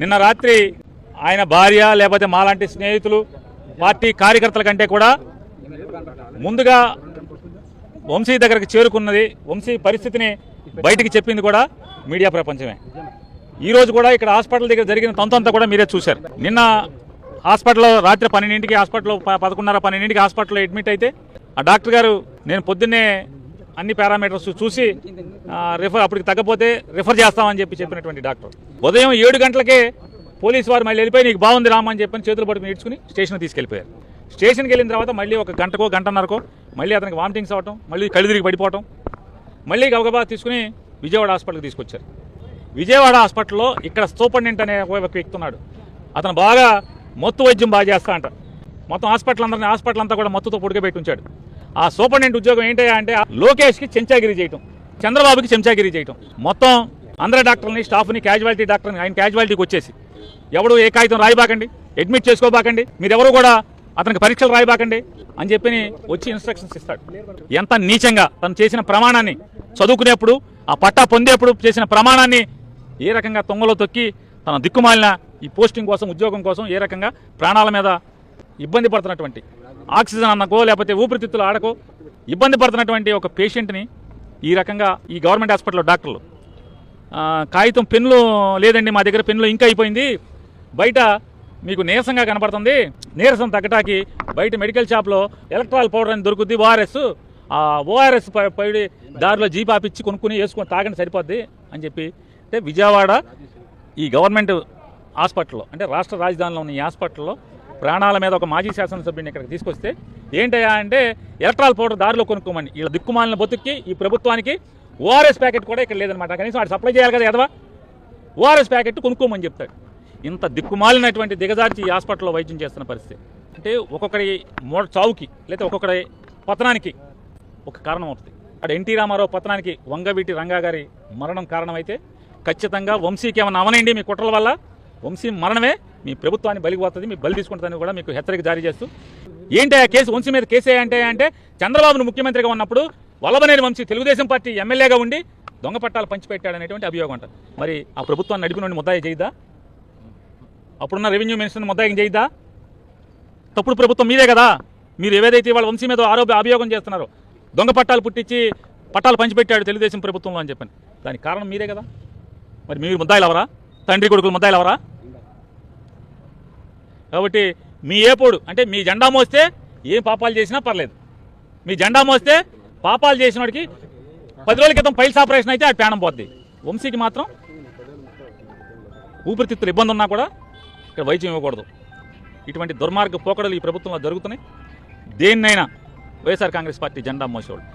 నిన్న రాత్రి ఆయన భార్య లేకపోతే మాలాంటి స్నేహితులు పార్టీ కార్యకర్తల కంటే కూడా ముందుగా వంశీ దగ్గరకు చేరుకున్నది. వంశీ పరిస్థితిని బయటికి చెప్పింది కూడా మీడియా ప్రపంచమే. ఈరోజు కూడా ఇక్కడ హాస్పిటల్ దగ్గర జరిగిన తంతంతా కూడా మీరే చూశారు. నిన్న హాస్పిటల్లో రాత్రి పన్నెండింటికి హాస్పిటల్లో పదకొండున్నర పన్నెండింటికి హాస్పిటల్లో అడ్మిట్ అయితే ఆ డాక్టర్ గారు నేను పొద్దున్నే అన్ని పారామీటర్స్ చూసి రిఫర్ అప్పటికి తగ్గపోతే రిఫర్ చేస్తామని చెప్పి చెప్పినటువంటి డాక్టర్. ఉదయం ఏడు గంటలకే పోలీసు వారు మళ్ళీ వెళ్ళిపోయి నీకు బాగుంది రామని చెప్పని చేతులు పట్టుకుని ఇడ్చుకుని స్టేషన్ తీసుకెళ్ళిపోయారు. స్టేషన్కి వెళ్ళిన తర్వాత మళ్ళీ ఒక గంటకో గంటన్నరకో మళ్ళీ అతనికి వామిటింగ్స్ అవటం మళ్ళీ కళ్ళు తిరిగి పడిపోవటం మళ్ళీ గబగబా తీసుకుని విజయవాడ హాస్పిటల్కి తీసుకొచ్చారు. విజయవాడ హాస్పిటల్లో ఇక్కడ సూపరింటెండెంట్ అనే ఒక వ్యక్తి ఉన్నాడు అతను బాగా మత్తు వైద్యం బాగా చేస్తా అంట. మొత్తం హాస్పిటల్ అందరినీ హాస్పిటల్ అంతా కూడా మత్తుతో పొడిగబెట్టి ఉంచాడు. ఆ సూపరింటెండెంట్ ఉద్యోగం ఏంటయ్యా అంటే ఆ లోకేష్కి చెంచాగిరి చేయటం చంద్రబాబుకి చెంచాగిరి చేయటం. మొత్తం అందరి డాక్టర్ని స్టాఫ్ని క్యాజువాలిటీ డాక్టర్ని ఆయన క్యాజువాలిటీకి వచ్చేసి. ఎవడు ఏ కాగితం రాయబాకండి అడ్మిట్ చేసుకోబాకండి మీరెవరు కూడా అతనికి పరీక్షలు రాయబాకండి అని చెప్పి వచ్చి ఇన్స్ట్రక్షన్స్ ఇస్తాడు. ఎంత నీచంగా తను చేసిన ప్రమాణాన్ని చదువుకునేప్పుడు ఆ పట్టా పొందేప్పుడు చేసిన ప్రమాణాన్ని ఏ రకంగా తొంగలో తొక్కి తన దిక్కుమాలిన ఈ పోస్టింగ్ కోసం ఉద్యోగం కోసం ఏ రకంగా ప్రాణాల మీద ఇబ్బంది పడుతున్నటువంటి ఆక్సిజన్ అన్నకో లేకపోతే ఊపిరితిత్తులు ఆడకో ఇబ్బంది పడుతున్నటువంటి ఒక పేషెంట్ని ఈ రకంగా ఈ గవర్నమెంట్ హాస్పిటల్లో డాక్టర్లు. కాగితం పెన్నులు లేదండి మా దగ్గర పెన్నులు ఇంకా అయిపోయింది. బయట మీకు నీరసంగా కనపడుతుంది. నీరసం తగ్గటానికి బయట మెడికల్ షాప్లో ఎలక్ట్రాల్ పౌడర్ అని దొరుకుద్ది ఓఆర్ఎస్ ఆ ఓఆర్ఎస్ పైడి దారిలో జీప్ ఆపిచ్చి కొనుక్కుని వేసుకొని తాగండి సరిపోద్ది అని చెప్పి. అంటే విజయవాడ ఈ గవర్నమెంట్ హాస్పిటల్లో అంటే రాష్ట్ర రాజధానిలో ఉన్న ఈ హాస్పిటల్లో ప్రాణాల మీద ఒక మాజీ శాసనసభ్యుని ఇక్కడికి తీసుకొస్తే ఏంటయ్యా అంటే ఎలక్ట్రాల్ పౌడర్ దారిలో కొనుక్కోమని. వీళ్ళ దిక్కుమాలిన బతుక్కి ఈ ప్రభుత్వానికి ఓఆర్ఎస్ ప్యాకెట్ కూడా ఇక్కడ లేదనమాట కనీసం వాడు సప్లై చేయాలి కదా ఎదవా ఓఆర్ఎస్ ప్యాకెట్ కొనుక్కోమని చెప్తాడు. ఇంత దిక్కుమాలినటువంటి దిగజార్చి ఈ హాస్పిటల్లో వైద్యం చేస్తున్న పరిస్థితి. అంటే ఒక్కొక్కడి మో చావుకి లేదా ఒక్కొక్కడి పతనానికి ఒక కారణం అవుతుంది. అక్కడ ఎన్టీ రామారావు పతనానికి వంగవీటి రంగా గారి మరణం కారణమైతే ఖచ్చితంగా వంశీకి ఏమైనా అవనండి మీ కుట్రల వల్ల? వంశీ మరణమే మీ ప్రభుత్వాన్ని బలిపోతుంది మీ బలి తీసుకుంటుందని కూడా మీకు హెచ్చరిక జారీ చేస్తూ. ఏంటి ఆ కేసు వంశీ మీద కేసు అంటే అంటే చంద్రబాబును ముఖ్యమంత్రిగా ఉన్నప్పుడు వల్లభనేని వంశీ తెలుగుదేశం పార్టీ ఎమ్మెల్యేగా ఉండి దొంగ పట్టాలు పంచిపెట్టాడనేటువంటి అభియోగం అంట. మరి ఆ ప్రభుత్వాన్ని నడిపిన ముద్దాయి చేయిద్దా? అప్పుడున్న రెవెన్యూ మినిస్టర్ని ముద్దాయి చేయిద్దా? తప్పుడు ప్రభుత్వం మీదే కదా. మీరు ఏవేదైతే వాళ్ళ వంశీ మీద ఆరోప అభియోగం చేస్తున్నారో దొంగ పట్టాలు పుట్టించి పట్టాలు పంచిపెట్టాడు తెలుగుదేశం ప్రభుత్వంలో అని చెప్పాను. దానికి కారణం మీరే కదా. మరి మీరు ముద్దాయిలు అవరా తండ్రి కొడుకులు ముద్దాయిలు అవరా కాబట్టి మీ ఏపోడు అంటే మీ జెండా మోస్తే ఏం పాపాలు చేసినా పర్లేదు. మీ జెండా మోస్తే పాపాలు చేసిన వాడికి పది రోజుల క్రితం పైల్స్ ఆపరేషన్ అయితే అది ప్రాణం పోద్ది. వంశీకి మాత్రం ఊపిరితిత్తులు ఇబ్బంది ఉన్నా కూడా ఇక్కడ వైద్యం ఇవ్వకూడదు. ఇటువంటి దుర్మార్గ పోకడలు ఈ ప్రభుత్వంలో జరుగుతున్నాయి. దేన్నైనా వైఎస్ఆర్ కాంగ్రెస్ పార్టీ జెండా మోసేవాళ్ళు.